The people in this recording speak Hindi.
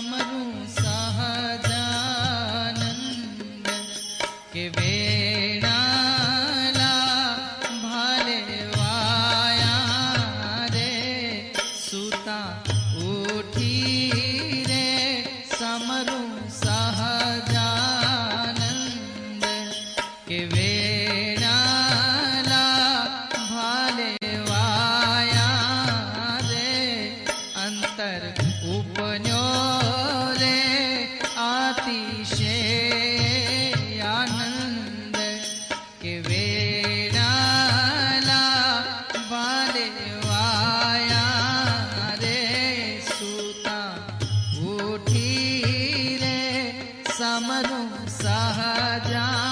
समरू सहजानंद के भाले वाया सुता उठी रे समरू सहजानंद के वे उपन समनु सहजा